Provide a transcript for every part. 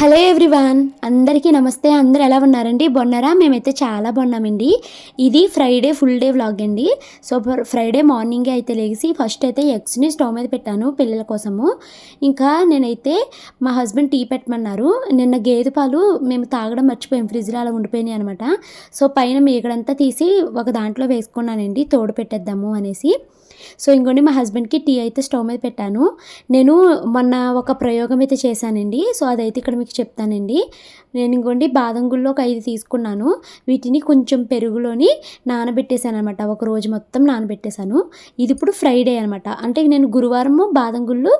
Hello everyone అందరికీ నమస్తే. అందరు ఎలా ఉన్నారండి? బాగున్నారా? మేమైతే చాలా బాగున్నామండి. ఇది ఫ్రైడే ఫుల్ డే వ్లాగ్ అండి. సో ఫ్రైడే మార్నింగే అయితే లేచి ఫస్ట్ అయితే ఎగ్స్ని స్టవ్ మీద పెట్టాను పిల్లల కోసము. ఇంకా నేనైతే మా హస్బెండ్ టీ పెట్టమన్నారు. నిన్న గేదె పాలు మేము తాగడం మర్చిపోయాం ఫ్రిడ్జ్లో అలా ఉండిపోయినాయి అనమాట. సో పైన మీగడంతా తీసి ఒక దాంట్లో వేసుకున్నానండి తోడు పెట్టేద్దాము అనేసి. సో ఇంకోండి మా హస్బెండ్కి టీ అయితే స్టవ్ మీద పెట్టాను. నేను మొన్న ఒక ప్రయోగం అయితే చేశానండి. సో అదైతే ఇక్కడ మీకు చెప్తానండి. నేను ఇంకోండి బాదం గుళ్ళు ఒక ఐదు తీసుకున్నాను. వీటిని కొంచెం పెరుగులోని నానబెట్టేశాను అనమాట ఒక రోజు మొత్తం నానబెట్టేశాను. ఇది ఇప్పుడు ఫ్రైడే అనమాట. అంటే నేను గురువారము బాదం గుళ్ళు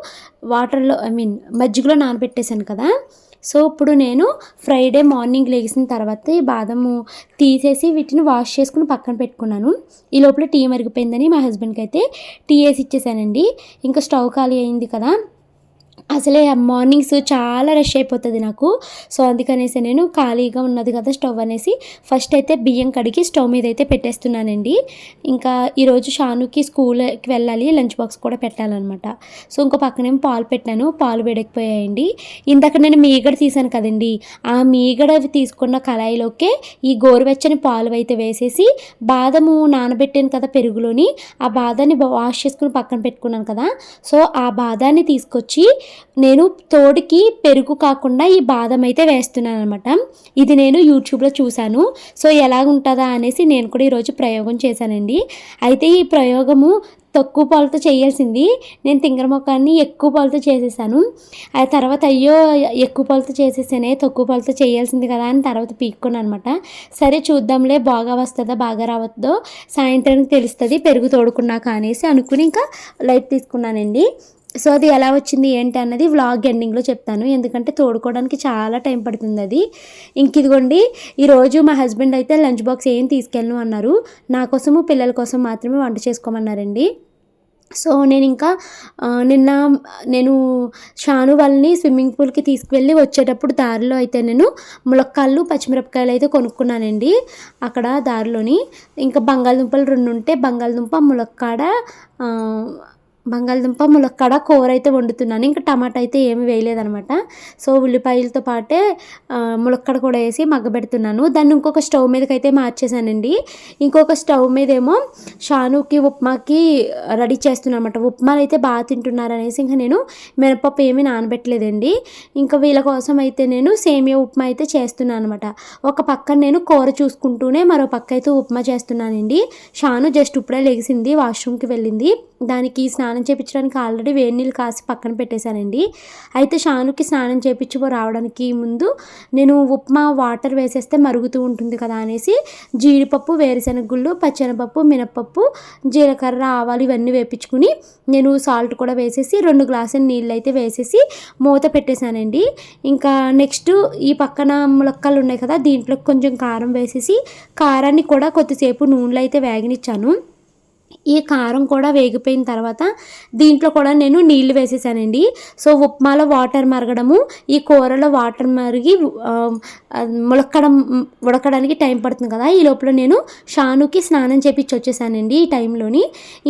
వాటర్లో ఐ మీన్ మజ్జిగలో నానబెట్టేశాను కదా. సో ఇప్పుడు నేను ఫ్రైడే మార్నింగ్ లేచిన తర్వాత ఈ బాదము తీసేసి వీటిని వాష్ చేసుకుని పక్కన పెట్టుకున్నాను. ఈ లోపల టీ మరిగిపోయిందని మా హస్బెండ్కి అయితే టీ వేసి ఇచ్చేసానండి. ఇంకా స్టవ్ ఖాళీ అయింది కదా. అసలే మార్నింగ్స్ చాలా రష్ అయిపోతుంది నాకు. సో అందుకనేసి నేను ఖాళీగా ఉన్నది కదా స్టవ్ అనేసి ఫస్ట్ అయితే బియ్యం కడిగి స్టవ్ మీద అయితే పెట్టేస్తున్నానండి. ఇంకా ఈరోజు షానుకి స్కూల్కి వెళ్ళాలి లంచ్ బాక్స్ కూడా పెట్టాలన్నమాట. సో ఇంకో పక్కనేమో పాలు పెట్టాను పాలు వేడెక్కిపోయాయండి. ఇందాక నేను మీగడ తీసాను కదండి. ఆ మీగడ తీసుకున్న కళాయిలోకే ఈ గోరువెచ్చని పాలు అయితే వేసేసి బాదము నానబెట్టాను కదా పెరుగులోని ఆ బాదాన్ని వాష్ చేసుకుని పక్కన పెట్టుకున్నాను కదా. సో ఆ బాదాన్ని తీసుకొచ్చి నేను తోడికి పెరుగు కాకుండా ఈ బాదం అయితే వేస్తున్నాను అనమాట ఇది నేను యూట్యూబ్లో చూశాను. సో ఎలా ఉంటుందా అనేసి నేను కూడా ఈరోజు ప్రయోగం చేశానండి. అయితే ఈ ప్రయోగము తక్కువ పాలతో చేయాల్సింది. నేను తింగర మొక్కని ఎక్కువ పాలతో చేసేసాను. ఆ తర్వాత అయ్యో ఎక్కువ పాలతో చేసేసానే తక్కువ పాలతో చేయాల్సింది కదా అని తర్వాత పీక్కున్నాను అనమాట సరే చూద్దాంలే బాగా వస్తుందా బాగా రావద్దో సాయంత్రానికి తెలుస్తుంది పెరుగు తోడుకున్నాక అనేసి అనుకుని ఇంకా లైట్ తీసుకున్నానండి. సో అది ఎలా వచ్చింది ఏంటి అన్నది వ్లాగ్ ఎండింగ్లో చెప్తాను. ఎందుకంటే తోడుకోవడానికి చాలా టైం పడుతుంది అది. ఇంక ఇదిగోండి ఈరోజు మా హస్బెండ్ అయితే లంచ్ బాక్స్ ఏం తీసుకెళ్ళను అన్నారు. నా కోసము పిల్లల కోసం మాత్రమే వంట చేసుకోమన్నారండి. సో నేను ఇంకా నిన్న నేను షాను వాళ్ళని స్విమ్మింగ్ పూల్కి తీసుకువెళ్ళి వచ్చేటప్పుడు దారిలో అయితే నేను ములక్కాళ్ళు పచ్చిమిరపకాయలు అయితే కొనుక్కున్నానండి అక్కడ దారిలోని. ఇంకా బంగాళదుంపలు రెండు ఉంటే బంగాళదుంప ములక్కాడ బంగాళదుంప ములక్కడ కూర అయితే వండుతున్నాను. ఇంకా టమాటా అయితే ఏమి వేయలేదనమాట. సో ఉల్లిపాయలతో పాటే ములక్కడ కూడా వేసి మగ్గబెడుతున్నాను. దాన్ని ఇంకొక స్టవ్ మీదకి అయితే మార్చేసానండి. ఇంకొక స్టవ్ మీద ఏమో షానుకి ఉప్మాకి రెడీ చేస్తున్నాను అనమాట ఉప్మాలు అయితే బాగా తింటున్నారు అనేసి ఇంకా నేను మినపప్పు ఏమీ నానబెట్టలేదండి. ఇంకా వీళ్ళ కోసం అయితే నేను సేమియా ఉప్మా అయితే చేస్తున్నాను అనమాట ఒక పక్కన నేను కూర చూసుకుంటూనే మరో పక్క అయితే ఉప్మా చేస్తున్నానండి. షాను జస్ట్ ఇప్పుడే లెగిసింది వాష్రూమ్కి వెళ్ళింది. దానికి స్నానం చేయించడానికి ఆల్రెడీ వేడి నీళ్ళు కాసి పక్కన పెట్టేశానండి. అయితే షానుకి స్నానం చేయించుకో రావడానికి ముందు నేను ఉప్మా వాటర్ వేసేస్తే మరుగుతూ ఉంటుంది కదా అనేసి జీడిపప్పు వేరుశనగ గుళ్ళు పచ్చెనపప్పు మినపప్పు జీలకర్ర ఆవాలు ఇవన్నీ వేపించుకుని నేను సాల్ట్ కూడా వేసేసి రెండు గ్లాసుల నీళ్ళు అయితే వేసేసి మూత పెట్టేశానండి. ఇంకా నెక్స్ట్ ఈ పక్కన ములక్కలు ఉన్నాయి కదా దీంట్లో కొంచెం కారం వేసేసి కారాన్ని కూడా కొద్దిసేపు నూనెలో అయితే వేగనిచ్చాను. ఈ కారం కూడా వేగిపోయిన తర్వాత దీంట్లో కూడా నేను నీళ్ళు వేసేసానండి. సో ఉప్మాలో వాటర్ మరగడము ఈ కూరలో వాటర్ మరిగి ములక్కడం ఉడకడానికి టైం పడుతుంది కదా ఈ లోపల నేను షానుకి స్నానం చేపించి వచ్చేసానండి ఈ టైంలోని.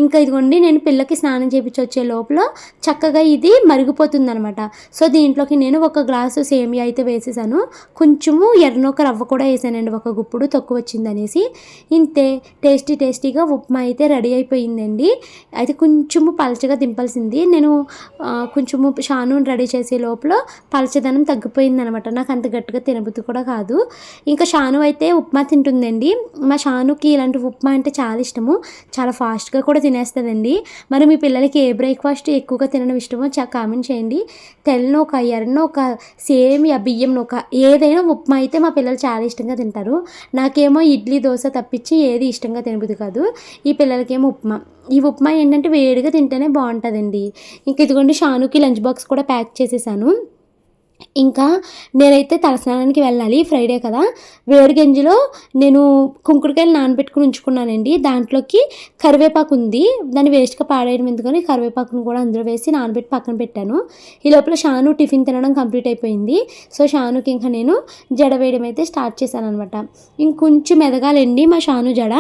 ఇంకా ఇదిగోండి నేను పిల్లకి స్నానం చేపించి వచ్చే లోపల చక్కగా ఇది మరిగిపోతుంది అనమాట సో దీంట్లోకి నేను ఒక గ్లాసు సేమియా అయితే వేసేసాను. కొంచెము ఎర్రనొక రవ్వ కూడా వేసానండి ఒక గుప్పుడు తక్కువ వచ్చిందనేసి. ఇంతే టేస్టీ టేస్టీగా ఉప్మా అయితే రెడీ అయిపోయిందండి. అయితే కొంచెము పలచగా దింపాల్సింది. నేను కొంచెము షాను రెడీ చేసే లోపల పలచదనం తగ్గిపోయింది అనమాట నాకు అంత గట్టిగా తినబుద్ధి కూడా కాదు. ఇంకా షాను అయితే ఉప్మా తింటుందండి. మా షానుకి ఇలాంటి ఉప్మా అంటే చాలా ఇష్టము. చాలా ఫాస్ట్గా కూడా తినేస్తుందండి. మరి మీ పిల్లలకి ఏ బ్రేక్ఫాస్ట్ ఎక్కువగా తినడం ఇష్టమో కామెంట్ చేయండి. తెల్లని ఒక ఎర్రను ఒక సేమ్ ఆ బియ్యం ఒక ఏదైనా ఉప్మా అయితే మా పిల్లలు చాలా ఇష్టంగా తింటారు. నాకేమో ఇడ్లీ దోశ తప్పించి ఏది ఇష్టంగా తినబుద్ది కాదు. ఈ పిల్లలకి పిల్లలకేమో ఉప్మా. ఈ ఉప్మా ఏంటంటే వేడిగా తింటేనే బాగుంటుందండి. ఇంక ఇదిగోండి షానుకి లంచ్ బాక్స్ కూడా ప్యాక్ చేసేసాను. ఇంకా నేనైతే తలస్నానానికి వెళ్ళాలి ఫ్రైడే కదా. వేడి గంజిలో నేను కుంకుడుకాయలు నానబెట్టుకుని ఉంచుకున్నానండి. దాంట్లోకి కరివేపాకు ఉంది. దాన్ని వేస్ట్గా పాడేయడం ఎందుకని కరివేపాకును కూడా అందులో వేసి నానబెట్టి పక్కన పెట్టాను. ఈ లోపల షాను టిఫిన్ తినడం కంప్లీట్ అయిపోయింది. సో షానుకి ఇంకా నేను జడ వేయడం అయితే స్టార్ట్ చేశాను అనమాట ఇంకొంచెం ఎదగాలండి మా షాను జడ.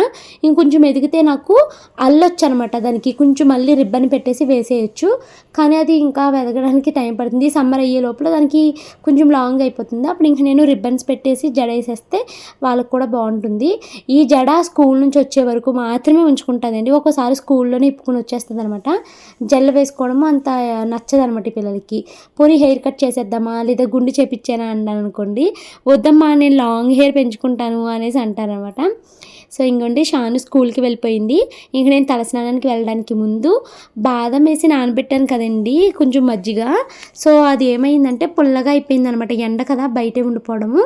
ఇంకొంచెం ఎదిగితే నాకు అల్లొచ్చు అనమాట దానికి. కొంచెం మళ్ళీ రిబ్బన్ పెట్టేసి వేసేయచ్చు. కానీ అది ఇంకా వెదగడానికి టైం పడుతుంది. సమ్మర్ అయ్యే లోపల దానికి కొంచెం లాంగ్ అయిపోతుంది. అప్పుడు ఇంక నేను రిబ్బన్స్ పెట్టేసి జడ వేసేస్తే వాళ్ళకి కూడా బాగుంటుంది. ఈ జడ స్కూల్ నుంచి వచ్చే వరకు మాత్రమే ఉంచుకుంటుందండి ఒక్కోసారి స్కూల్లోనే ఇప్పుకొని వచ్చేస్తుంది అనమాట జెల్ వేసుకోవడం అంత నచ్చదనమాట ఈ పిల్లలకి. పోనీ హెయిర్ కట్ చేసేద్దామా? లేదా గుండు చేపించానా అన్నాను అనుకోండి వద్దమ్మా నేను లాంగ్ హెయిర్ పెంచుకుంటాను అనేసి అంటారనమాట. సో ఇంకోండి షాను స్కూల్కి వెళ్ళిపోయింది. ఇంక నేను తలస్నానానికి వెళ్ళడానికి ముందు బాదం వేసి నానబెట్టాను కదండి కొంచెం మజ్జిగ. సో అది ఏమైందంటే పుల్లగా అయిపోయింది అనమాట ఎండ కదా బయటే ఉండిపోవడము.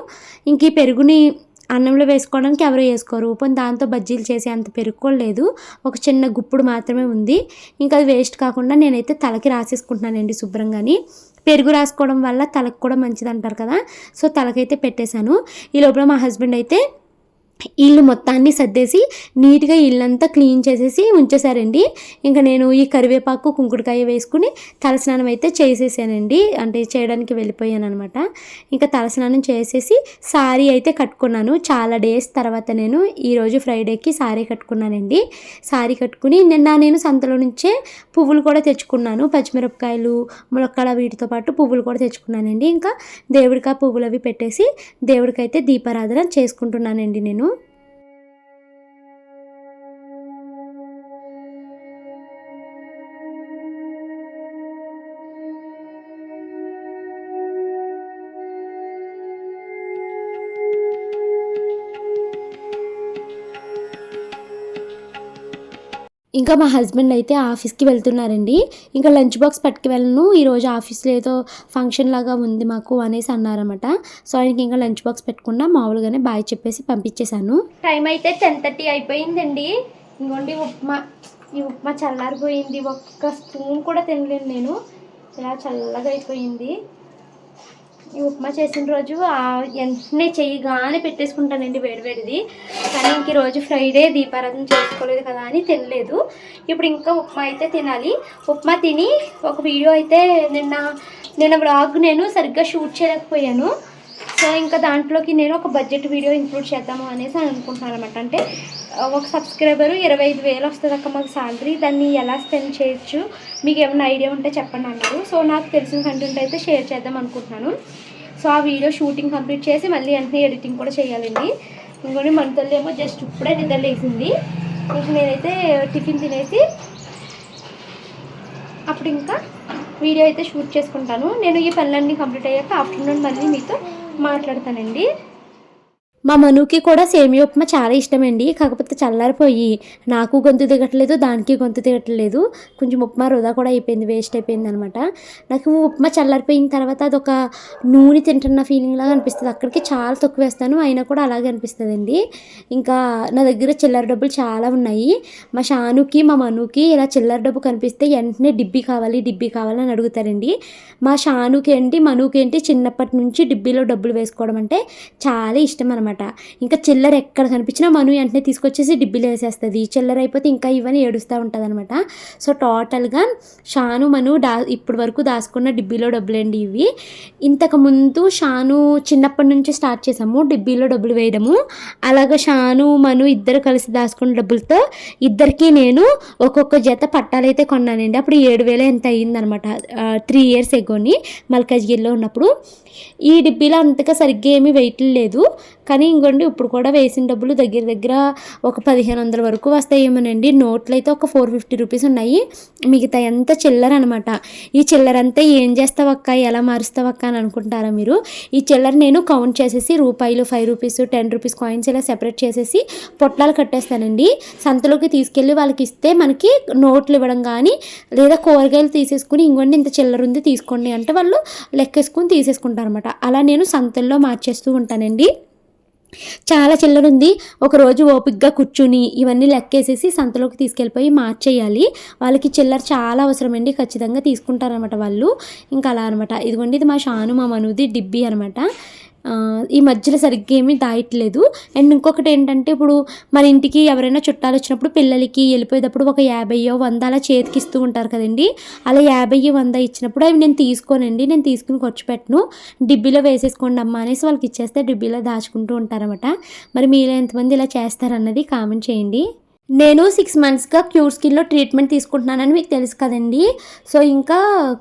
ఇంక ఈ పెరుగుని అన్నంలో వేసుకోవడానికి ఎవరు వేసుకోరు. పోనీ దాంతో బజ్జీలు చేసి అంత పెరుక్కోలేదు ఒక చిన్న గుప్పుడు మాత్రమే ఉంది. ఇంకా అది వేస్ట్ కాకుండా నేనైతే తలకి రాసేసుకుంటున్నానండి శుభ్రంగాని. పెరుగు రాసుకోవడం వల్ల తలకు కూడా మంచిది అంటారు కదా సో తలకైతే పెట్టేశాను. ఈ లోపల మా హస్బెండ్ అయితే ఇల్లు మొత్తాన్ని సర్దేసి నీట్గా ఇల్లంతా క్లీన్ చేసేసి ఉంచేసారండి ఇంకా నేను ఈ కరివేపాకు కుంకుడుకాయ వేసుకుని తలస్నానం అయితే చేసేసానండి. అంటే చేయడానికి వెళ్ళిపోయాను అనమాట ఇంకా తలస్నానం చేసేసి సారీ అయితే కట్టుకున్నాను. చాలా డేస్ తర్వాత నేను ఈరోజు ఫ్రైడేకి సారీ కట్టుకున్నానండి. సారీ కట్టుకుని నిన్న నేను సంతలో నుంచే పువ్వులు కూడా తెచ్చుకున్నాను. పచ్చిమిరపకాయలు ములక్కడ వీటితో పాటు పువ్వులు కూడా తెచ్చుకున్నానండి. ఇంకా దేవుడికి ఆ పువ్వులు అవి పెట్టేసి దేవుడికైతే దీపారాధన చేసుకుంటున్నానండి నేను. ఇంకా మా హస్బెండ్ అయితే ఆఫీస్కి వెళ్తున్నారండి. ఇంకా లంచ్ బాక్స్ పట్టుకు వెళ్ళను ఈరోజు ఆఫీస్లో ఏదో ఫంక్షన్ లాగా ఉంది మాకు అనేసి అన్నారన్నమాట. సో ఆయనకి ఇంకా లంచ్ బాక్స్ పెట్టకుండా మామూలుగానే బాయ్ చెప్పేసి పంపించేశాను. టైం అయితే టెన్ థర్టీ అయిపోయిందండి. ఇంకోండి ఉప్మా ఈ ఉప్మా చల్లారిపోయింది. ఒక్క స్పూన్ కూడా తినలేను నేను. ఇలా చల్లగా అయిపోయింది. ఈ ఉప్మా చేసిన రోజు వెంటనే వెంటనే చెయ్యిగానే పెట్టేసుకుంటానండి వేడివేడిది. కానీ ఇంక రోజు ఫ్రైడే దీపారాధన చేసుకోలేదు కదా అని తినలేదు. ఇప్పుడు ఇంకా ఉప్మా అయితే తినాలి. ఉప్మా తిని ఒక వీడియో అయితే నిన్న నిన్న వ్లాగ్ నేను సరిగ్గా షూట్ చేయలేకపోయాను. సో ఇంకా దాంట్లోకి నేను ఒక బడ్జెట్ వీడియో ఇంక్లూడ్ చేద్దాము అనేసి అనుకుంటున్నాను అనమాట అంటే ఒక సబ్స్క్రైబరు ఇరవై ఐదు వేలు వస్తుంది అక్క మాకు శాలరీ దాన్ని ఎలా స్పెండ్ చేయొచ్చు? మీకు ఏమైనా ఐడియా ఉంటే చెప్పండి అన్నారు. సో నాకు తెలిసిన కంటెంట్ అయితే షేర్ చేద్దాం అనుకుంటున్నాను. సో ఆ వీడియో షూటింగ్ కంప్లీట్ చేసి మళ్ళీ వెంటనే ఎడిటింగ్ కూడా చేయాలండి. ఇంకొని మన తల్లి ఏమో జస్ట్ ఇప్పుడే నిద్ర లేసింది ఇంక నేనైతే టిఫిన్ తినేసి అప్పుడు ఇంకా వీడియో అయితే షూట్ చేసుకుంటాను. నేను ఈ పనులన్నీ కంప్లీట్ అయ్యాక ఆఫ్టర్నూన్ మళ్ళీ మీతో మాట్లాడతానండి. మా మనుకి కూడా సేమియా ఉప్మా చాలా ఇష్టమండి. కాకపోతే చల్లారిపోయి నాకు గొంతు దిగట్లేదు దానికి గొంతు దిగట్లేదు కొంచెం ఉప్మా వృధా కూడా అయిపోయింది వేస్ట్ అయిపోయింది అనమాట నాకు ఉప్మా చల్లారిపోయిన తర్వాత అదొక నూనె తింటున్న ఫీలింగ్ లాగా అనిపిస్తుంది. అక్కడికి చాలా తక్కువ వేస్తాను అయినా కూడా అలాగే అనిపిస్తుందండి. ఇంకా నా దగ్గర చిల్లర డబ్బులు చాలా ఉన్నాయి. మా షానుకి మా మనుకి ఇలా చిల్లర డబ్బు కనిపిస్తే వెంటనే డిబ్బీ కావాలి డిబ్బీ కావాలని అడుగుతారండి. మా షానుకి ఏంటి మనుకి ఏంటి చిన్నప్పటి నుంచి డిబ్బీలో డబ్బులు వేసుకోవడం అంటే చాలా ఇష్టం అనమాట ఇంకా చిల్లర ఎక్కడ కనిపించినా మను వెంటనే తీసుకొచ్చేసి డిబ్బీలో వేసేస్తుంది. చిల్లర అయిపోతే ఇంకా ఇవన్నీ ఏడుస్తూ ఉంటుంది అనమాట సో టోటల్గా షాను మను దా ఇప్పటి వరకు దాచుకున్న డిబ్బీలో డబ్బులండి ఇవి. ఇంతకు ముందు షాను చిన్నప్పటి నుంచి స్టార్ట్ చేసాము డిబ్బీలో డబ్బులు వేయడము. అలాగ షాను మను ఇద్దరు కలిసి దాచుకున్న డబ్బులతో ఇద్దరికి నేను ఒక్కొక్క జత పట్టాలైతే కొన్నానండి. అప్పుడు ఏడు వేలు ఎంత అయ్యిందనమాట త్రీ ఇయర్స్ ఎగోని మల్కాజ్గిరిలో ఉన్నప్పుడు. ఈ డిబ్బీలో అంతగా సరిగ్గా ఏమీ వెయిట్ లేదు. కానీ ఇంకోండి ఇప్పుడు కూడా వేసిన డబ్బులు దగ్గర దగ్గర ఒక పదిహేను వందల వరకు వస్తాయేమోనండి. నోట్లు అయితే ఒక ఫోర్ ఫిఫ్టీ రూపీస్ ఉన్నాయి. మిగతా ఎంత చిల్లర అనమాట ఈ చిల్లర అంతా ఏం చేస్తావక్క? ఎలా మారుస్తావక్క అని అనుకుంటారా మీరు? ఈ చిల్లర నేను కౌంట్ చేసేసి రూపాయలు five rupees ten rupees coins ఇలా సెపరేట్ చేసేసి పొట్లాలు కట్టేస్తానండి. సంతలోకి తీసుకెళ్ళి వాళ్ళకి ఇస్తే మనకి నోట్లు ఇవ్వడం కానీ లేదా కూరగాయలు తీసేసుకుని ఇంకోండి ఇంత చిల్లర ఉంది తీసుకోండి అంటే వాళ్ళు లెక్కేసుకుని తీసేసుకుంటారు. అనమాట అలా నేను సంతల్లో మార్చేస్తూ ఉంటానండి. చాలా చిల్లర ఉంది ఒక రోజు ఓపిక్గా కూర్చుని ఇవన్నీ లెక్కేసేసి సంతలోకి తీసుకెళ్ళిపోయి మార్చేయాలి. వాళ్ళకి చిల్లర చాలా అవసరం అండి ఖచ్చితంగా తీసుకుంటారనమాట వాళ్ళు. ఇంకా అలా అనమాట ఇదిగోండి ఇది మా షాను మా మనుది డిబ్బి అనమాట ఈ మధ్యలో సరిగ్గా ఏమీ దాయట్లేదు. అండ్ ఇంకొకటి ఏంటంటే ఇప్పుడు మన ఇంటికి ఎవరైనా చుట్టాలు వచ్చినప్పుడు పిల్లలకి వెళ్ళిపోయేటప్పుడు ఒక యాభైయో వంద అలా చేతికి ఇస్తూ ఉంటారు కదండి. అలా యాభై వంద ఇచ్చినప్పుడు అవి నేను తీసుకోనండి నేను తీసుకుని ఖర్చు పెట్టను. డిబ్బీలో వేసేసుకోండి అమ్మా అనేసి వాళ్ళకి ఇచ్చేస్తే డిబ్బీలో దాచుకుంటూ ఉంటారనమాట మరి మీరు ఎంతమంది ఇలా చేస్తారన్నది కామెంట్ చేయండి. నేను సిక్స్ మంత్స్గా క్యూర్ స్కిన్లో ట్రీట్మెంట్ తీసుకుంటున్నానని మీకు తెలుసు కదండి. సో ఇంకా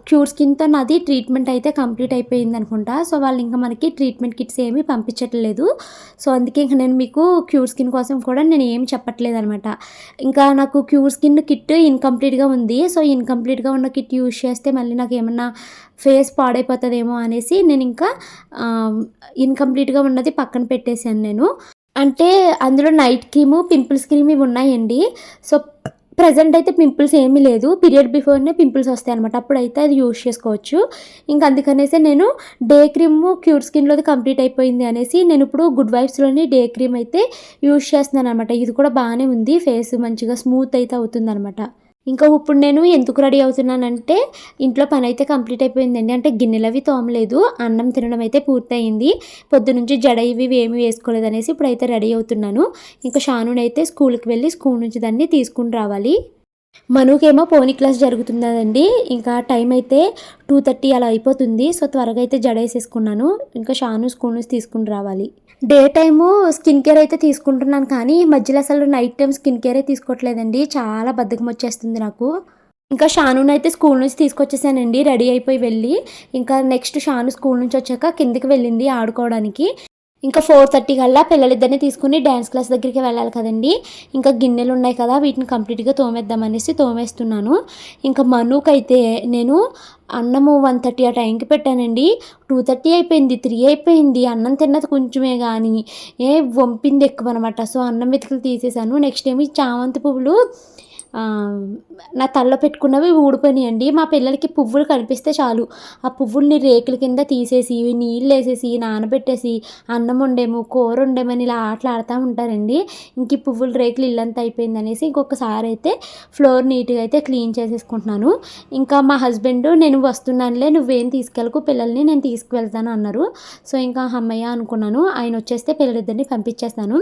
క్యూర్ స్కిన్తో నాది ట్రీట్మెంట్ అయితే కంప్లీట్ అయిపోయింది అనుకుంటా. సో వాళ్ళు ఇంకా మనకి ట్రీట్మెంట్ కిట్స్ ఏమీ పంపించట్లేదు. సో అందుకే ఇంకా నేను మీకు క్యూర్ స్కిన్ కోసం కూడా నేను ఏం చెప్పట్లేదు అనమాట. ఇంకా నాకు క్యూర్ స్కిన్ కిట్ ఇన్కంప్లీట్గా ఉంది. సో ఇన్కంప్లీట్గా ఉన్న కిట్ యూజ్ చేస్తే మళ్ళీ నాకు ఏమన్నా ఫేస్ పాడైపోతుందేమో అనేసి నేను ఇంకా ఇన్కంప్లీట్గా ఉన్నది పక్కన పెట్టేశాను నేను. అంటే అందులో నైట్ క్రీము పింపుల్స్ క్రీమ్ ఇవి ఉన్నాయండి. సో ప్రజెంట్ అయితే పింపుల్స్ ఏమీ లేదు. పీరియడ్ బిఫోర్నే పింపుల్స్ వస్తాయి అనమాట అప్పుడైతే అది యూస్ చేసుకోవచ్చు. ఇంకా అందుకనేసి నేను డే క్రీమ్ క్యూర్ స్కిన్లోది కంప్లీట్ అయిపోయింది అనేసి నేను ఇప్పుడు గుడ్ వైబ్స్లోని డే క్రీమ్ అయితే యూజ్ చేస్తున్నాను అనమాట ఇది కూడా బాగానే ఉంది. ఫేస్ మంచిగా స్మూత్ అయితే అవుతుంది అనమాట ఇంకా ఇప్పుడు నేను ఎందుకు రెడీ అవుతున్నానంటే ఇంట్లో పని అయితే కంప్లీట్ అయిపోయిందండి. అంటే గిన్నెలు అవి తోమలేదు అన్నం తినడం అయితే పూర్తయింది. పొద్దు నుంచి జడ ఇవి ఏమి వేసుకోలేదు అనేసి ఇప్పుడైతే రెడీ అవుతున్నాను. ఇంకా షానునైతే స్కూల్కి వెళ్ళి స్కూల్ నుంచి దాన్ని తీసుకుని రావాలి. మనుకేమో పోనీ క్లాస్ జరుగుతుందండి. ఇంకా టైం అయితే టూ థర్టీ అలా అయిపోతుంది. సో త్వరగా అయితే జడ వేసేసుకున్నాను. ఇంకా షాను స్కూల్ నుంచి తీసుకుని రావాలి. డే టైము స్కిన్ కేర్ అయితే తీసుకుంటున్నాను కానీ ఈ మధ్యలో అసలు నైట్ టైం స్కిన్ కేరే తీసుకోవట్లేదండి. చాలా బద్ధకం వచ్చేస్తుంది నాకు. ఇంకా షానుని అయితే స్కూల్ నుంచి తీసుకొచ్చేసానండి. రెడీ అయిపోయి వెళ్ళి. ఇంకా నెక్స్ట్ షాను స్కూల్ నుంచి వచ్చాక కిందకి వెళ్ళింది ఆడుకోవడానికి. ఇంకా ఫోర్ థర్టీ కల్లా పిల్లలిద్దరిని తీసుకుని డ్యాన్స్ క్లాస్ దగ్గరికి వెళ్ళాలి కదండి. ఇంకా గిన్నెలు ఉన్నాయి కదా వీటిని కంప్లీట్గా తోమేద్దామనేసి తోమేస్తున్నాను. ఇంకా మనుకైతే నేను అన్నము వన్ థర్టీ ఆ టైంకి పెట్టానండి. టూ థర్టీ అయిపోయింది త్రీ అయిపోయింది అన్నం తిన్నది కొంచెమే కానీ ఏ వంపింది ఎక్కువ అనమాట సో అన్నం వెతుకులు తీసేసాను. నెక్స్ట్ ఏమి చామంతి పువ్వులు నా తలలో పెట్టుకున్నవి ఊడిపోయినాయండి. మా పిల్లలకి పువ్వులు కనిపిస్తే చాలు. ఆ పువ్వుల్ని రేకుల కింద తీసేసి నీళ్ళు వేసేసి నానబెట్టేసి అన్నం వండేము కూర వండేమని ఇలా ఆటలు ఆడుతూ ఉంటారండి. ఇంక ఈ పువ్వుల రేకులు ఇల్లంతా అయిపోయింది అనేసి ఇంకొకసారి అయితే ఫ్లోర్ నీట్గా అయితే క్లీన్ చేసేసుకుంటున్నాను. ఇంకా మా హస్బెండ్ నేను వస్తున్నానులే నువ్వేం తీసుకెళ్ళకు పిల్లల్ని నేను తీసుకువెళ్తాను అన్నారు. సో ఇంకా అమ్మయ్య అనుకున్నాను ఆయన వచ్చేస్తే పిల్లలిద్దరిని పంపించేస్తాను.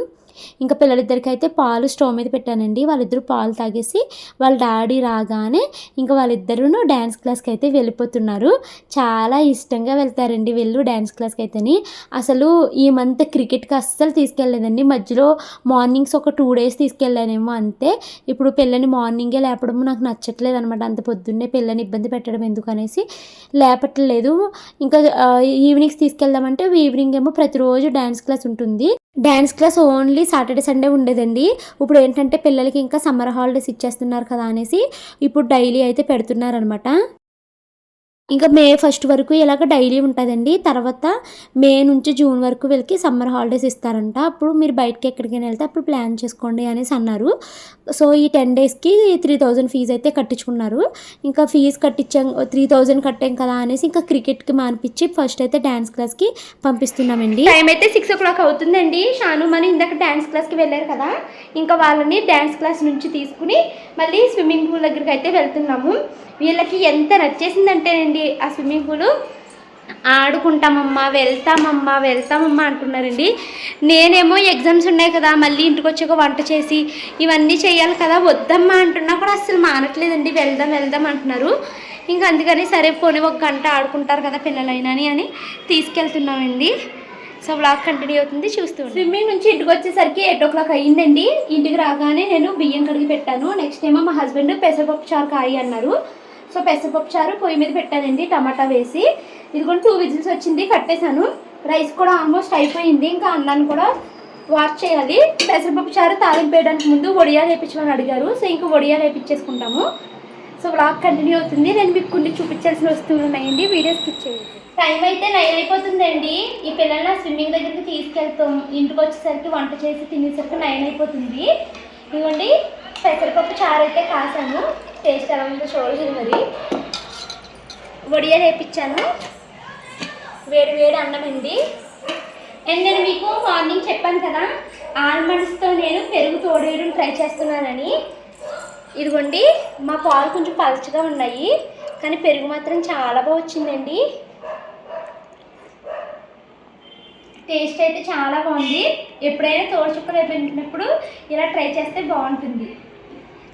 ఇంకా పిల్లలిద్దరికి అయితే పాలు స్టవ్ మీద పెట్టానండి. వాళ్ళిద్దరూ పాలు తాగేసి వాళ్ళ డాడీ రాగానే ఇంకా వాళ్ళిద్దరూ డ్యాన్స్ క్లాస్కి అయితే వెళ్ళిపోతున్నారు. చాలా ఇష్టంగా వెళ్తారండి వెళ్ళు డ్యాన్స్ క్లాస్కి అయితేని. అసలు ఈ మంత్ క్రికెట్కి అస్సలు తీసుకెళ్ళలేదండి. మధ్యలో మార్నింగ్స్ ఒక టూ డేస్ తీసుకెళ్ళానేమో అంతే. ఇప్పుడు పిల్లని మార్నింగే లేపడం నాకు నచ్చట్లేదు అనమాట అంత పొద్దున్నే పిల్లని ఇబ్బంది పెట్టడం ఎందుకు అనేసి లేపట్లేదు. ఇంకా ఈవినింగ్స్ తీసుకెళ్దామంటే ఈవినింగ్ ఏమో ప్రతిరోజు డ్యాన్స్ క్లాస్ ఉంటుంది. Dance class only Saturday Sunday ఉండేదండి. ఇప్పుడు ఏంటంటే పిల్లలకి ఇంకా సమ్మర్ హాలిడేస్ ఇచ్చేస్తున్నారు కదా అనేసి ఇప్పుడు డైలీ అయితే పెడుతున్నారనమాట ఇంకా మే ఫస్ట్ వరకు ఇలాగ డైలీ ఉంటుందండి. తర్వాత మే నుంచి జూన్ వరకు వీళ్ళకి సమ్మర్ హాలిడేస్ ఇస్తారంట. అప్పుడు మీరు బయటకి ఎక్కడికైనా వెళ్తే అప్పుడు ప్లాన్ చేసుకోండి అనేసి అన్నారు. సో ఈ టెన్ డేస్కి త్రీ థౌజండ్ ఫీజు అయితే కట్టించుకున్నారు. ఇంకా ఫీజు కట్టించాం త్రీ థౌజండ్ కట్టాం కదా అనేసి ఇంకా క్రికెట్కి మానిపించి ఫస్ట్ అయితే డ్యాన్స్ క్లాస్కి పంపిస్తున్నామండి. టైం అయితే సిక్స్ ఓ క్లాక్ అవుతుందండి. షాను మనం ఇందాక డ్యాన్స్ క్లాస్కి వెళ్ళారు కదా? ఇంకా వాళ్ళని డ్యాన్స్ క్లాస్ నుంచి తీసుకుని మళ్ళీ స్విమ్మింగ్ పూల్ దగ్గరికి అయితే వెళ్తున్నాము. వీళ్ళకి ఎంత నచ్చేసిందంటేనండి ఆ స్విమ్మింగ్ పూలు. ఆడుకుంటామమ్మా వెళ్తామమ్మా వెళ్తామమ్మా అంటున్నారండి. నేనేమో ఎగ్జామ్స్ ఉన్నాయి కదా మళ్ళీ ఇంటికి వచ్చాక వంట చేసి ఇవన్నీ చేయాలి కదా వద్దమ్మా అంటున్నా కూడా అసలు మానట్లేదండి. వెళ్దాం వెళ్దాం అంటున్నారు. ఇంకా అందుకని సరే పోనీ ఒక గంట ఆడుకుంటారు కదా పిల్లలైనా అని తీసుకెళ్తున్నామండి. సో బ్లాగ్ కంటిన్యూ అవుతుంది చూస్తూ స్విమ్మింగ్ నుంచి ఇంటికి వచ్చేసరికి ఎయిట్ ఓ క్లాక్ అయ్యిందండి. ఇంటికి రాగానే నేను బియ్యం కడిగి పెట్టాను. నెక్స్ట్ ఏమో మా హస్బెండ్ పెసరపప్పు చారు కాయి అన్నారు. సో పెసరపప్పు చారు పొయ్యి మీద పెట్టానండి టమాటా వేసి. ఇది కూడా టూ విజిల్స్ వచ్చింది కట్టేశాను. రైస్ కూడా ఆల్మోస్ట్ అయిపోయింది. ఇంకా అన్నాన్ని కూడా వాష్ చేయాలి. పెసరపప్పు చారు తాలింపు వేయడానికి ముందు వడియాలు వేయించమని అడిగారు. సో ఇంకా వడియాలు వేయించేసుకుంటాము సో బ్లాగ్ కంటిన్యూ అవుతుంది. నేను మీకు కొన్ని చూపించాల్సిన వస్తువులు ఉన్నాయండి. వీడియో స్కిప్ చేయండి. టైం అయితే నైన్ అయిపోతుందండి. ఈ పిల్లల్ని స్విమ్మింగ్ దగ్గరికి తీసుకెళ్తాం. ఇంటికి వచ్చేసరికి వంట చేసి తినేసరికి నైన్ అయిపోతుంది. ఇదిగోండి పెసరపప్పు చారు అయితే కాసాను. టేస్ట్ ఎలా ఉందో చూడలేదు మరి. వడియా వేపించాను వేడి వేడి అన్నం అండి. అండ్ నేను మీకు మార్నింగ్ చెప్పాను కదా. ఆల్మండ్స్తో నేను పెరుగు తోడేయడం ట్రై చేస్తున్నానని. ఇదిగోండి మా పాలు కొంచెం పలచగా ఉన్నాయి కానీ పెరుగు మాత్రం చాలా బాగా వచ్చిందండి. టేస్ట్ అయితే చాలా బాగుంది. ఎప్పుడైనా తోడు చుక్కలు పెట్టినప్పుడు ఇలా ట్రై చేస్తే బాగుంటుంది.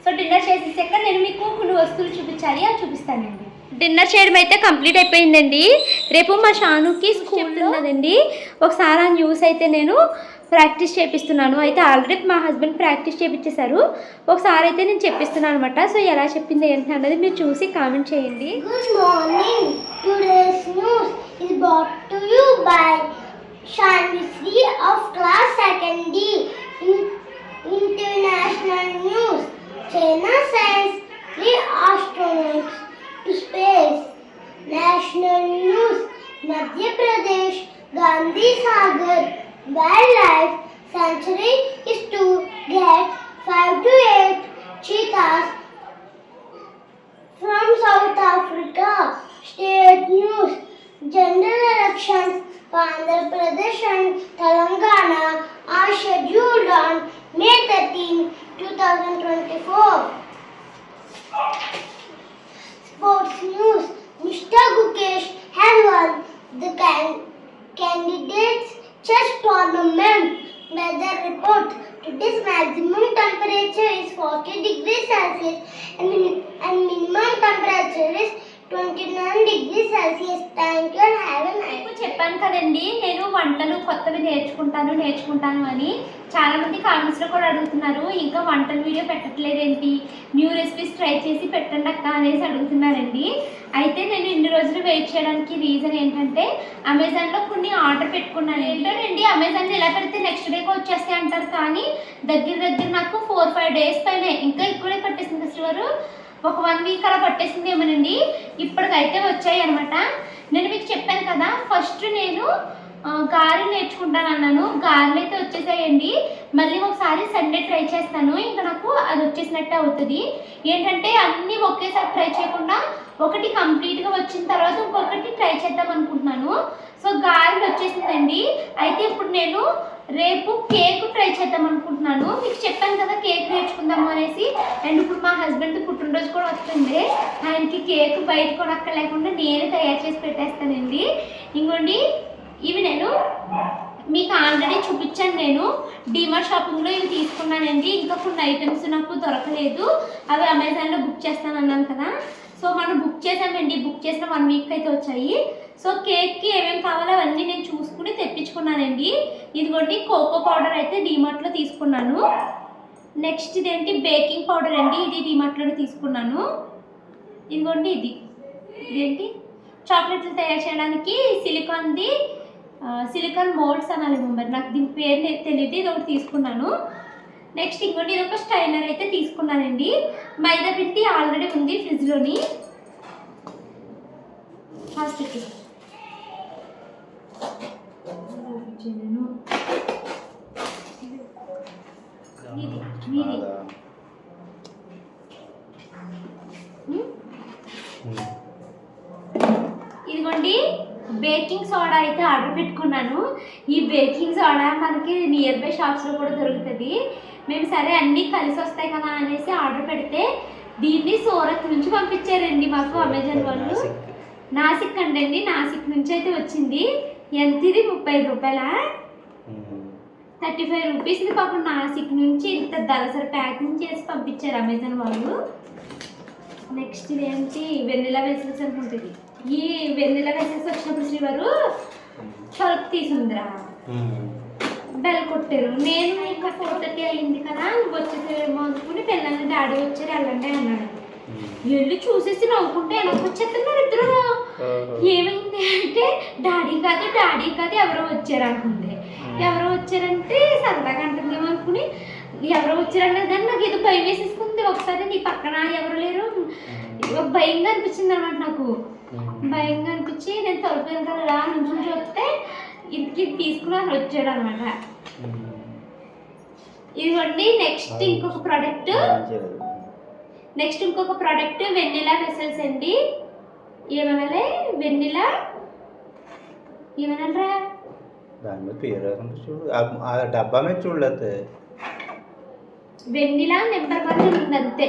సో డిన్నర్ చేసేసాక నేను మీకు కొన్ని వస్తువులు చూపించాలి అవి చూపిస్తానండి. డిన్నర్ చేయడం అయితే కంప్లీట్ అయిపోయిందండి. రేపు మా షానుకి స్కూల్ ఉన్నదండి. ఒకసారి ఆ న్యూస్ అయితే నేను ప్రాక్టీస్ చేపిస్తున్నాను. అయితే ఆల్రెడీ మా హస్బెండ్ ప్రాక్టీస్ చేపించేశారు ఒకసారి అయితే నేను చెప్పిస్తున్నాను అనమాట సో ఎలా చెప్పింది ఏంటి అన్నది మీరు చూసి కామెంట్ చేయండి. Morning today's news is brought to you by Shanti of class second the international news China science the astronauts to national news Madhya Pradesh Gandhi Sagar Wildlife Sanctuary is to get 5 to 8 cheetahs from South Africa, state news, general elections for Andhra Pradesh and Telangana are scheduled on May 13, 2024. Sports news, Mr. Gukesh has won the can- candidates chess tournament. Weather report. Today's maximum temperature is 40 degrees Celsius and, min- and minimum temperature is 29 degrees degree Celsius. Thank you have చెప్పాను కదండి నేను వంటలు కొత్తవి నేర్చుకుంటాను నేర్చుకుంటాను అని చాలా మంది కూడా అడుగుతున్నారు. ఇంకా వంటల వీడియో పెట్టట్లేదేంటి? న్యూ రెసిపీస్ ట్రై చేసి పెట్టండి అక్క అనేసి అడుగుతున్నారండి. అయితే నేను ఇన్ని రోజులు వెయిట్ చేయడానికి రీజన్ ఏంటంటే అమెజాన్లో కొన్ని ఆర్డర్ పెట్టుకున్నాను. ఏంటంటే అమెజాన్ ఎలా పెడితే నెక్స్ట్ డేకి వచ్చేస్తాయి అంటారు కానీ దగ్గర దగ్గర నాకు ఫోర్ ఫైవ్ డేస్ పైన. ఇంకా ఎక్కువే పట్టేసింది అసలు ఒక వన్ వీక్ అలా పట్టేసింది ఏమోనండి. ఇప్పటికైతే వచ్చాయి అనమాట నేను మీకు చెప్పాను కదా ఫస్ట్ నేను గారెలు నేర్చుకుంటాను అన్నాను. గారెలు అయితే వచ్చేసాయండి. మళ్ళీ ఒకసారి సండే ట్రై చేస్తాను. ఇంకా నాకు అది వచ్చేసినట్టే అవుతుంది. ఏంటంటే అన్నీ ఒకేసారి ట్రై చేయకుండా ఒకటి కంప్లీట్గా వచ్చిన తర్వాత ఇంకొకటి ట్రై చేద్దాం అనుకుంటున్నాను. సో గారెలు వచ్చేసిందండి. అయితే ఇప్పుడు నేను రేపు కేక్ ట్రై చేద్దాం అనుకుంటున్నాను. మీకు చెప్పాను కదా కేక్ నేర్చుకుందాము అనేసి. అండ్ ఇప్పుడు మా హస్బెండ్ పుట్టినరోజు కూడా వస్తుంది. ఆయనకి కేక్ బయట కొనక్క లేకుండా నేనే తయారు చేసి పెట్టేస్తానండి. ఇంకోండి ఇవి నేను మీకు ఆల్రెడీ చూపించాను నేను. డిమార్ట్ షాపింగ్లో ఇవి తీసుకున్నానండి. ఇంకా కొన్ని ఐటమ్స్ నాకు దొరకలేదు. అవి అమెజాన్లో బుక్ చేస్తాను అన్నాను కదా. సో మనం బుక్ చేసామండి. బుక్ చేసిన వన్ వీక్ అయితే వచ్చాయి. సో కేక్కి ఏమేమి కావాలో అవన్నీ నేను చూసుకుని తెప్పించుకున్నానండి. ఇదిగోండి కోకో పౌడర్ అయితే డిమార్ట్లో తీసుకున్నాను. నెక్స్ట్ ఇదేంటి? బేకింగ్ పౌడర్ అండి. ఇది డిమార్ట్లోనే తీసుకున్నాను. ఇదిగోండి ఇది. ఇదేంటి? చాక్లెట్లు తయారు చేయడానికి సిలికాన్ది సిలికాన్ మోల్డ్స్ అనాలి మరి నాకు దీని పేరు తెలియదు. ఇది ఒకటి తీసుకున్నాను. నెక్స్ట్ ఇంకోటి ఇది ఒక స్టైనర్ అయితే తీసుకున్నానండి. మైదా పిండి ఆల్రెడీ ఉంది ఫ్రిడ్జ్లోని. ఫాస్ట్. ఇదిగోండి. బేకింగ్ సోడా అయితే ఆర్డర్ పెట్టుకున్నాను. ఈ బేకింగ్ సోడా మనకి నియర్ బై షాప్స్లో కూడా దొరుకుతుంది. మేము సరే అన్నీ కలిసి వస్తాయి కదా అనేసి ఆర్డర్ పెడితే దీన్ని సూరత్ నుంచి పంపించారండి మాకు అమెజాన్ వాళ్ళు. నాసిక్. అండి నాసిక్ నుంచి అయితే వచ్చింది. ఎంత ఇది ముప్పై ఐదు రూపాయల థర్టీ ఫైవ్ రూపీస్. ఇది పాపం నాసిక్ నుంచి ఇంత దళసరి ప్యాకింగ్ చేసి పంపించారు అమెజాన్ వాళ్ళు. నెక్స్ట్ ఇదేంటి? వెన్నెల వెసల్స్ అనుకుంటుంది ఈ వెన్నెల వెసల్స్ వచ్చినప్పుడు శ్రీవారు తలుపు తీసుందిరా. బెల్ కొట్టారు. నేను ఇంకా ఫోర్ థర్టీ అయింది కదా వచ్చేసేమో అనుకుని పిల్లల్ని డాడీ వచ్చారు వెళ్ళండి అన్నాడు. వెళ్ళి చూసేసి నవ్వుకుంటే వెనక్కి వచ్చేస్తున్నారు ఇద్దరు. ఏమైంది అంటే డాడీ కాదు డాడీ కాదు ఎవరో వచ్చారు అనుకుంది. ఎవరో వచ్చారంటే సరదాగా అంటుందేమో అనుకుని ఎవరో వచ్చారంటే కానీ నాకు ఏదో భయం వేసేసుకుంది. ఒకసారి నీ పక్కన ఎవరు లేరు. భయంగా అనిపించింది అనమాట నాకు. భయంగా అనిపించి నేను తలుపు వెనకాల రా నుంచి చూస్తే ఇంటికి తీసుకుని అసలు వచ్చాడు అనమాట ఇదిగోండి నెక్స్ట్ ఇంకొక ప్రోడక్ట్ నెక్స్ట్ ఇంకొక ప్రోడక్ట్ వెన్నెలా వెసల్స్ అండి. ఏమనాలి? వెన్నెలా ఏమనరా దాని మీద పేరు చూడు. ఆ డబ్బా మీద చూడలేదు వెన్నెలా నెంబర్ వన్ ఉంది అంతే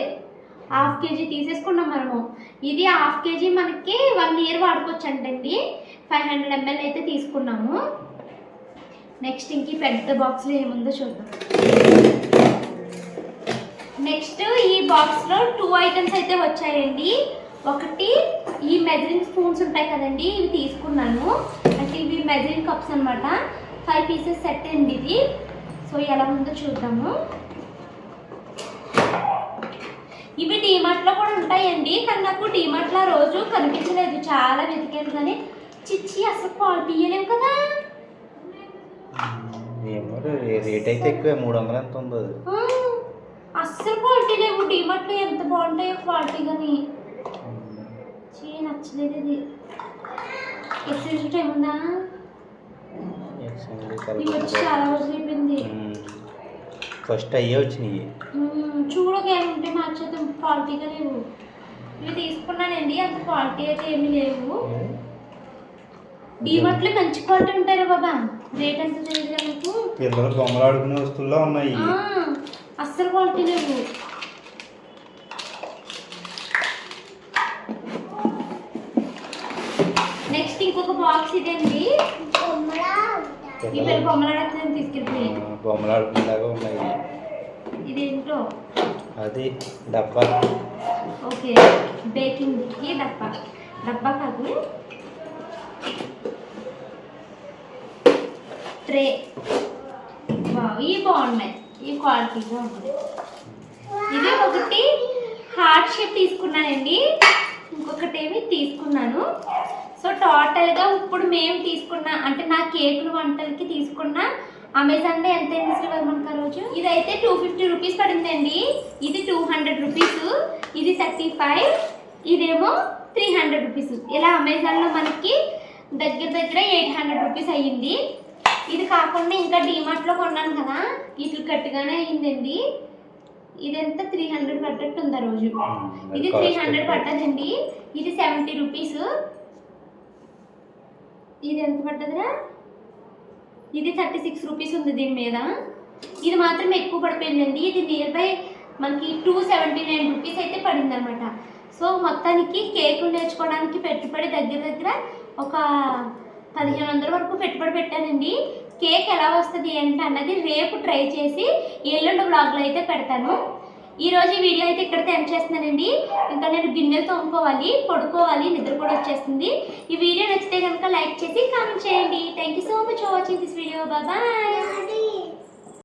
హాఫ్ కేజీ తీసేసుకున్నాం మనము. ఇది హాఫ్ కేజీ మనకి వన్ ఇయర్ వాడుకోవచ్చు అంటండి ఫైవ్ హండ్రెడ్ ఎంఎల్ అయితే తీసుకున్నాము. నెక్స్ట్ ఇంక పెద్ద బాక్స్లో ఏముందో చూద్దాం. నెక్స్ట్ ఈ బాక్స్లో టూ ఐటమ్స్ అయితే వచ్చాయండి. ఒకటి ఈ మెజరింగ్ స్పూన్స్ ఉంటాయి కదండి ఇవి తీసుకున్నాను. అంటే ఇవి మెజరింగ్ కప్స్ అనమాట ఫైవ్ పీసెస్ సెట్ అండి ఇది. సో ఎలా ఉందో చూద్దాము. ఇవి డీమార్ట్లో కూడా ఉంటాయండి. కానీ నాకు డీమార్ట్లో రోజు కనిపించలేదు. చాలా వెతికాను కానీ చిచ్చి అసలు క్వాలిటీ ఇవ్వలేము కదా. రేట్ అయితే ఎక్కువ. మూడు వందలు ఎంత ఉందో అస్సలు క్వాలిటీ లేవు. డీమార్ట్లో ఎంత బాగుంటాయో క్వాలిటీ కానీ చీ నచ్చలేదు ఇది. ఎక్స్చేంజ్ టైం ఉందా? ఇవి వచ్చి చాలా రోజులు అయిపోయింది. ఫస్ట్ అయ్యే వచ్చినాయి. చూడక ఏముంటే మార్చేద్దాం క్వాలిటీగా లేవు. ఇవి తీసుకున్నానండి అంత క్వాలిటీ అయితే ఏమీ లేవు. డీమార్ట్లో మంచి క్వాలిటీ ఉంటాయి బాబా. రేట్ ఎంత తెలియదు కదా మీకు? పిల్లలు బొమ్మలు ఆడుకునే వస్తువుల్లో ఉన్నాయి. అస్సలు క్వాలిటీ లేవు. నెక్స్ట్ ఇంకొక బాక్స్ ఇదండి బొమ్మలా ఈ పిల్లలు బొమ్మలాడతాను తీసుకెళ్ళిపోయి ఆ, బొమ్మలు ఆడుకునేలాగా ఉన్నాయి. ఇదేంటో అది డబ్బా. ఓకే బేకింగ్కి డబ్బా. డబ్బా కాదు. ట్రే. ఇవి బాగున్నాయి. ఈ క్వాలిటీగా ఉన్నాయి. ఇది ఒకటి హార్ట్ షేప్ తీసుకున్నానండి. ఇంకొకటి ఏమి తీసుకున్నాను. సో టోటల్గా ఇప్పుడు మేము తీసుకున్న అంటే నా కేకులు వంటలకి తీసుకున్న అమెజాన్లో ఎంత అయింది శ్రీవర్మన్ ఆ రోజు? ఇదైతే టూ ఫిఫ్టీ రూపీస్ పడిందండి. ఇది టూ హండ్రెడ్ రూపీస్ ఇది థర్టీ ఫైవ్ ఇదేమో త్రీ హండ్రెడ్ రూపీస్ ఇలా అమెజాన్లో మనకి దగ్గర దగ్గర ఎయిట్ హండ్రెడ్ రూపీస్ అయ్యింది. ఇది కాకుండా ఇంకా డీమార్ట్లో కొన్నాను కదా ఇట్లు గట్టిగానే అయ్యిందండి. ఇదంతా? త్రీ హండ్రెడ్ పడ్డట్టు ఉంది ఆ రోజు. ఇది త్రీ హండ్రెడ్ పడ్డదండి. ఇది సెవెంటీ రూపీస్ ఇది ఎంత పడ్డదిరా? ఇది థర్టీ సిక్స్ రూపీస్ ఉంది దీని మీద. ఇది మాత్రం ఎక్కువ పడిపోయిందండి. ఇది నియర్ బై మనకి టూ సెవెంటీ నైన్ రూపీస్ అయితే పడింది అనమాట సో మొత్తానికి కేకులు నేర్చుకోవడానికి పెట్టుబడి దగ్గర దగ్గర ఒక పదిహేను వందల వరకు పెట్టుబడి పెట్టానండి. కేక్ ఎలా వస్తుంది ఏంటి అన్నది రేపు ట్రై చేసి ఎల్లుండి బ్లాగ్లో అయితే పెడతాను. ఈరోజు ఈ వీడియో అయితే ఇక్కడితో ఎండ్ చేస్తున్నానండి. ఇంకా నేను గిన్నెలు తోముకోవాలి పడుకోవాలి నిద్ర కూడా వచ్చేస్తుంది. ఈ వీడియో నచ్చితే కనుక లైక్ చేసి కామెంట్ చేయండి. Thank you so much for watching this video bye